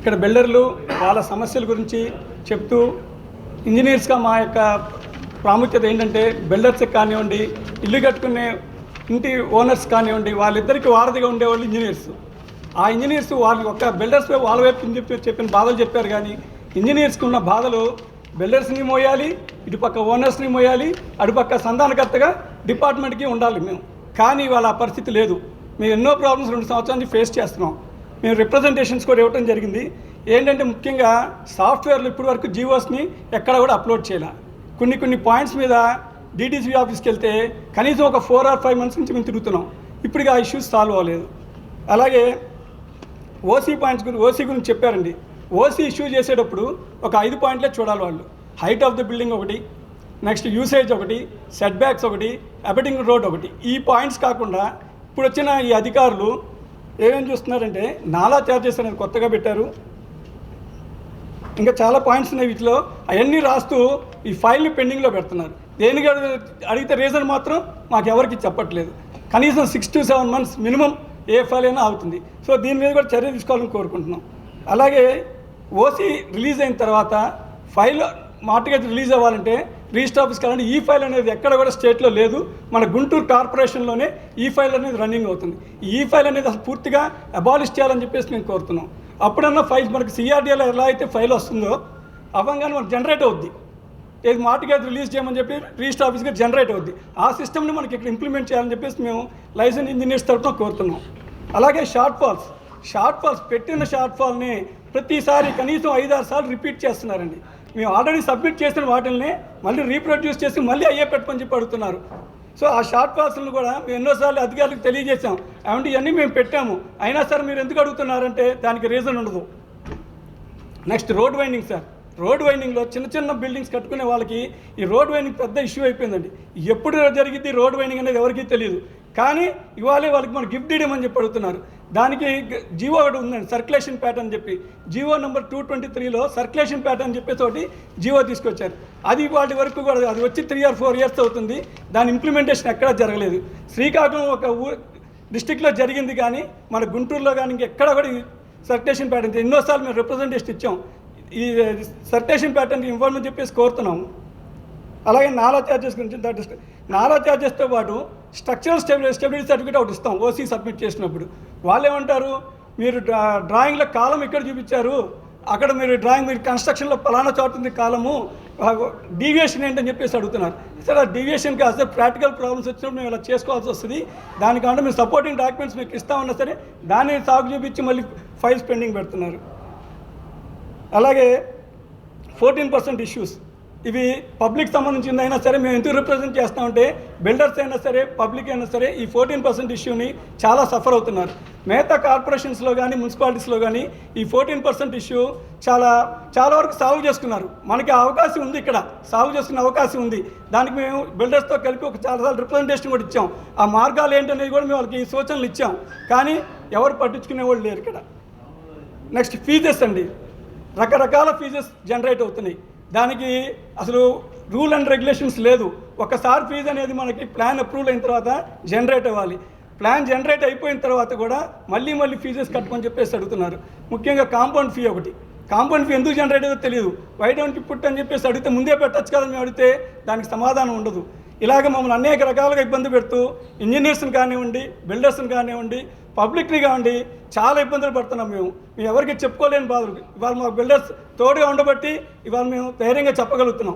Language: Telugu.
ఇక్కడ బిల్డర్లు వాళ్ళ సమస్యల గురించి చెప్తూ ఇంజనీర్స్గా మా యొక్క ప్రాముఖ్యత ఏంటంటే బిల్డర్స్ కానివ్వండి ఇల్లు కట్టుకునే ఇంటి ఓనర్స్ కానివ్వండి వాళ్ళిద్దరికి వారధిగా ఉండేవాళ్ళు ఇంజనీర్స్. ఆ ఇంజనీర్స్ వాళ్ళ ఒక బిల్డర్స్ వాళ్ళ వైపు చెప్పి చెప్పిన బాధలు చెప్పారు కానీ ఇంజనీర్స్కి ఉన్న బాధలు బిల్డర్స్ని మోయాలి ఇటుపక్క ఓనర్స్ని మోయాలి అటుపక్క సంధానకర్తగా డిపార్ట్మెంట్కి ఉండాలి మేము. కానీ వాళ్ళ పరిస్థితి లేదు. మేము ఎన్నో ప్రాబ్లమ్స్ రెండు సంవత్సరాల నుంచి ఫేస్ చేస్తున్నాం. మేము రిప్రజెంటేషన్స్ కూడా ఇవ్వటం జరిగింది. ఏంటంటే ముఖ్యంగా సాఫ్ట్వేర్లు ఇప్పటి వరకు జీవోస్ని ఎక్కడ కూడా అప్లోడ్ చేయాలి. కొన్ని కొన్ని పాయింట్స్ మీద డీటీసీ ఆఫీస్కి వెళ్తే కనీసం ఒక ఫోర్ ఆర్ ఫైవ్ మంత్స్ నుంచి మేము తిరుగుతున్నాం. ఇప్పటికి ఆ ఇష్యూస్ సాల్వ్ అవ్వలేదు. అలాగే ఓసీ పాయింట్స్ గురించి ఓసీ గురించి చెప్పారండి. ఓసీ ఇష్యూ చేసేటప్పుడు ఒక ఐదు పాయింట్లే చూడాలి వాళ్ళు. హైట్ ఆఫ్ ద బిల్డింగ్ ఒకటి నెక్స్ట్ యూసేజ్ ఒకటి సెట్ బ్యాక్స్ ఒకటి అబెటింగ్ రోడ్ ఒకటి. ఈ పాయింట్స్ కాకుండా ఇప్పుడు వచ్చిన ఈ అధికారులు ఏమేమి చూస్తున్నారంటే నాలా చార్జెస్ అనేది కొత్తగా పెట్టారు. ఇంకా చాలా పాయింట్స్ ఉన్నాయి వీటిలో. అవన్నీ రాస్తూ ఈ ఫైల్ని పెండింగ్లో పెడుతున్నారు. దేనికి అడిగితే రీజన్ మాత్రం మాకు ఎవరికి చెప్పట్లేదు. కనీసం six to seven months minimum A file అయినా అవుతుంది సో దీని మీద కూడా చర్య తీసుకోవాలని కోరుకుంటున్నాం. అలాగే ఓసీ రిలీజ్ అయిన తర్వాత ఫైల్ మార్టిగేజ్ రిలీజ్ అవ్వాలంటే రిజిస్టర్ ఆఫీస్కి వెళ్ళండి ఈ ఫైల్ అనేది ఎక్కడ కూడా స్టేట్లో లేదు. మన గుంటూరు కార్పొరేషన్లోనే ఈ ఫైల్ అనేది రన్నింగ్ అవుతుంది. ఈ ఫైల్ అనేది అసలు పూర్తిగా అబాలిష్ చేయాలని చెప్పేసి మేము కోరుతున్నాం. అప్పుడన్నా ఫైల్ మనకి సిఆర్డీలో ఎలా అయితే ఫైల్ వస్తుందో అవ్వగానే మనకు జనరేట్ అవుద్ది. ఏది మాటగా రిలీజ్ చేయమని చెప్పి రిజిస్టర్ ఆఫీస్గా జనరేట్ అవుద్ది. ఆ సిస్టమ్ని మనకి ఇక్కడ ఇంప్లిమెంట్ చేయాలని చెప్పేసి మేము లైసెన్స్ ఇంజనీర్స్ తరఫున కోరుతున్నాం. అలాగే షార్ట్ ఫాల్స్. షార్ట్ ఫాల్స్ పెట్టిన షార్ట్ ఫాల్ని ప్రతిసారి కనీసం ఐదారు సార్లు రిపీట్ చేస్తున్నారండి. మేము ఆల్రెడీ సబ్మిట్ చేసిన వాటిల్ని మళ్ళీ రీప్రొడ్యూస్ చేసి మళ్ళీ అయ్యే పెట్టుకొని చెప్పి అడుగుతున్నారు. సో ఆ షార్ట్ ఫాల్స్ని కూడా మేము ఎన్నోసార్లు అధికారులకు తెలియజేశాం. ఏమంటే ఇవన్నీ మేము పెట్టాము. అయినా సరే మీరు ఎందుకు అడుగుతున్నారంటే దానికి రీజన్ ఉండదు. Next road widening sir road వైండింగ్లో చిన్న చిన్న బిల్డింగ్స్ కట్టుకునే వాళ్ళకి ఈ రోడ్ వైండింగ్ పెద్ద ఇష్యూ అయిపోయిందండి. ఎప్పుడు జరిగింది రోడ్ వైండింగ్ అనేది ఎవరికీ తెలియదు కానీ ఇవాళే వాళ్ళకి మనం గిఫ్ట్ ఇవ్వమని చెప్పి అడుగుతున్నారు. దానికి జీవో ఒకటి ఉందండి సర్క్యులేషన్ ప్యాటర్న్ అని చెప్పి. జీవో నెంబర్ టూ ట్వంటీ త్రీలో సర్క్యులేషన్ ప్యాటర్న్ అని చెప్పేసి ఒకటి జీవో తీసుకొచ్చారు. అది వాటి వరకు కూడా అది వచ్చి త్రీ ఆర్ ఫోర్ ఇయర్స్ అవుతుంది. దాని ఇంప్లిమెంటేషన్ ఎక్కడా జరగలేదు. శ్రీకాకుళం ఒక ఊ డిస్టిక్లో జరిగింది కానీ మన గుంటూరులో కానీ ఇంకెక్కడ కూడా ఈ సర్క్యులేషన్ ప్యాటర్న్ ఎన్నోసార్లు మేము రిప్రజెంటేషన్ ఇచ్చాం. ఈ సర్క్యులేషన్ ప్యాటర్న్ ఇవ్వాలని చెప్పేసి కోరుతున్నాము అలాగే నాలా ఛార్జెస్ గురించి నాలా ఛార్జెస్తో పాటు స్ట్రక్చరల్ స్టెబిలిటీ స్టెబిలిటీ సర్టిఫికేట్ ఒకటి ఇస్తాం ఓసీ సబ్మిట్ చేసినప్పుడు. వాళ్ళు ఏమంటారు మీరు డ్రా డ్రాయింగ్లో కాలం ఇక్కడ చూపించారు. అక్కడ మీరు డ్రాయింగ్ మీరు కన్స్ట్రక్షన్లో పలానా చోట ఉంది కాలము డీవియేషన్ ఏంటని చెప్పేసి అడుగుతున్నారు. సరే డీవియేషన్ కాదు సార్ ప్రాక్టికల్ ప్రాబ్లమ్స్ వచ్చినప్పుడు మేము ఇలా చేసుకోవాల్సి వస్తుంది. దానికంటే మేము సపోర్టింగ్ డాక్యుమెంట్స్ మీకు ఇస్తామన్నా సరే దాన్ని సాగు చూపించి మళ్ళీ ఫైల్స్ పెండింగ్ పెడుతున్నారు. అలాగే ఫోర్టీన్ పర్సెంట్ ఇష్యూస్. ఇవి పబ్లిక్ సంబంధించింది అయినా సరే మేము ఎందుకు రిప్రజెంట్ చేస్తామంటే బిల్డర్స్ అయినా సరే పబ్లిక్ అయినా సరే ఈ ఫోర్టీన్ పర్సెంట్ ఇష్యూని చాలా సఫర్ అవుతున్నారు. మిగతా కార్పొరేషన్స్లో కానీ మున్సిపాలిటీస్లో కానీ ఈ ఫోర్టీన్ పర్సెంట్ ఇష్యూ చాలా చాలా వరకు సాల్వ్ చేసుకున్నారు. మనకి ఆ అవకాశం ఉంది ఇక్కడ. సాల్వ్ చేసుకునే అవకాశం ఉంది. దానికి మేము బిల్డర్స్తో కలిపి ఒక చాలాసార్లు రిప్రజెంటేషన్ కూడా ఇచ్చాం. ఆ మార్గాలు ఏంటనేది కూడా మేము వాళ్ళకి సూచనలు ఇచ్చాం. కానీ ఎవరు పట్టించుకునే వాళ్ళు లేరు ఇక్కడ. నెక్స్ట్ ఫీజెస్ అండి. రకరకాల ఫీజెస్ జనరేట్ అవుతున్నాయి. దానికి అసలు రూల్ అండ్ రెగ్యులేషన్స్ లేదు. ఒకసారి ఫీజు అనేది మనకి ప్లాన్ అప్రూవల్ అయిన తర్వాత జనరేట్ అవ్వాలి. ప్లాన్ జనరేట్ అయిపోయిన తర్వాత కూడా మళ్ళీ మళ్ళీ ఫీజెస్ కట్టుకొని చెప్పేసి అడుగుతున్నారు. ముఖ్యంగా కాంపౌండ్ ఫీ ఒకటి. కాంపౌండ్ ఫీ ఎందుకు జనరేట్ అయ్యేదో తెలియదు. వై డోంట్ పుట్ అని చెప్పేసి అడిగితే ముందే పెట్టచ్చు కదా మేము అడిగితే దానికి సమాధానం ఉండదు. ఇలాగ మమ్మల్ని అనేక రకాలుగా ఇబ్బంది పెడుతూ ఇంజనీర్స్ని కానివ్వండి బిల్డర్స్ని కానివ్వండి పబ్లిక్ని కానివ్వండి చాలా ఇబ్బందులు పడుతున్నాం మేము. మేము ఎవరికి చెప్పుకోలేని బాధలు. ఇవాళ మా బిల్డర్స్ తోడుగా ఉండబట్టి ఇవాళ మేము ధైర్యంగా చెప్పగలుగుతున్నాం.